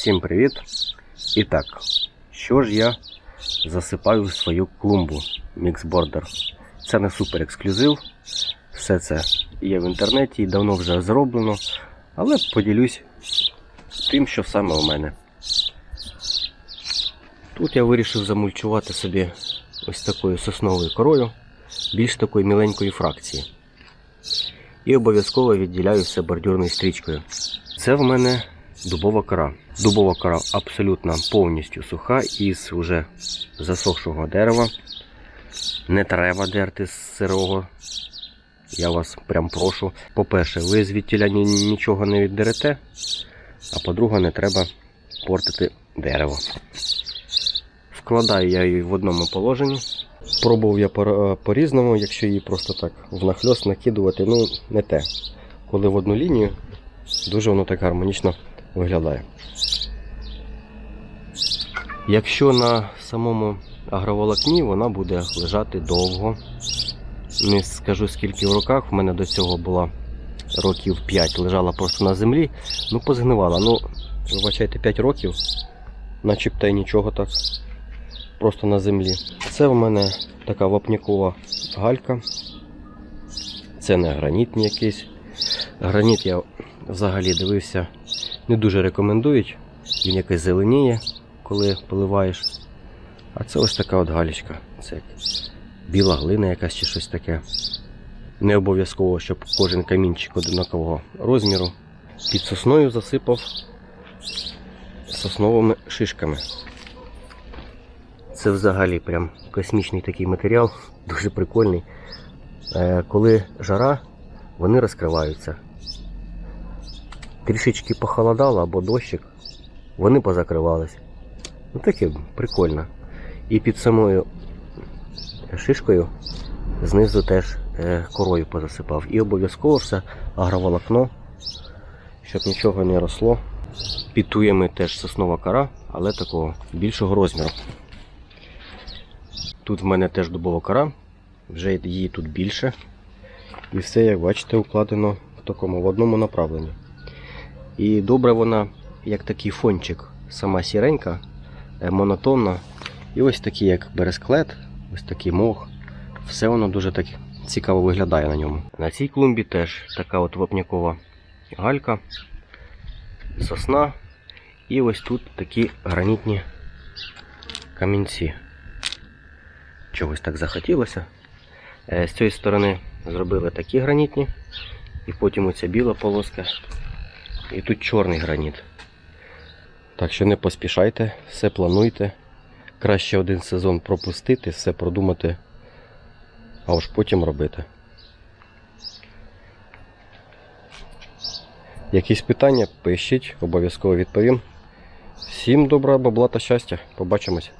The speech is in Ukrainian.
Всім привіт! І так, що ж я засипаю в свою клумбу Mixborder? Це не супер ексклюзив. Все це є в інтернеті і давно вже зроблено. Але поділюсь тим, що саме у мене. Тут я вирішив замульчувати собі ось такою сосновою корою, більш такої міленької фракції. І обов'язково відділяю все бордюрною стрічкою. Це в мене дубова кора. Дубова кора абсолютно повністю суха із вже засохшого дерева. Не треба дерти з сирого. Я вас прям прошу. По-перше, ви звідтіля нічого не віддерете, а по-друге, не треба портити дерево. Вкладаю я її в одному положенні. Пробував я по- по-різному, якщо її просто так внахльост накидувати, ну не те. Коли в одну лінію, дуже воно так гармонічно виглядає. Якщо на самому агроволокні вона буде лежати довго. Не скажу скільки в роках, в мене до цього була років 5, лежала просто на землі, ну позгнивала. Ну, вибачайте, 5 років, начебто й нічого так. Просто на землі. Це в мене така вапнякова галька. Це не граніт якийсь. Граніт я взагалі дивився, не дуже рекомендують. Він якось зеленіє, коли поливаєш. А це ось така от галічка. Це як біла глина якась чи щось таке. Не обов'язково, щоб кожен камінчик одинакового розміру. Під сосною засипав сосновими шишками. Це взагалі прям космічний такий матеріал, дуже прикольний. Е, Коли жара, вони розкриваються. Трішечки похолодало або дощик, вони позакривались. Ну таке прикольно. І під самою шишкою знизу теж е, корою позасипав. І обов'язково все агроволокно, щоб нічого не росло. Під туями теж соснова кора, але такого більшого розміру. Тут в мене теж дубова кора, вже її тут більше. І все, як бачите, укладено в такому в одному направленні. І добре вона, як такий фончик, сама сіренька, е, монотонна. І ось такий, як бересклет, ось такий мох. Все воно дуже так цікаво виглядає на ньому. На цій клумбі теж така от вапнякова галька, сосна. І ось тут такі гранітні камінці. Чогось так захотілося. Е, З цієї сторони зробили такі гранітні, і потім оця біла полоска, і тут чорний граніт. Так що не поспішайте, все плануйте. Краще один сезон пропустити, все продумати, а уж потім робити. Якісь питання пишіть, обов'язково відповім. Всім добра бабла та щастя. Побачимось.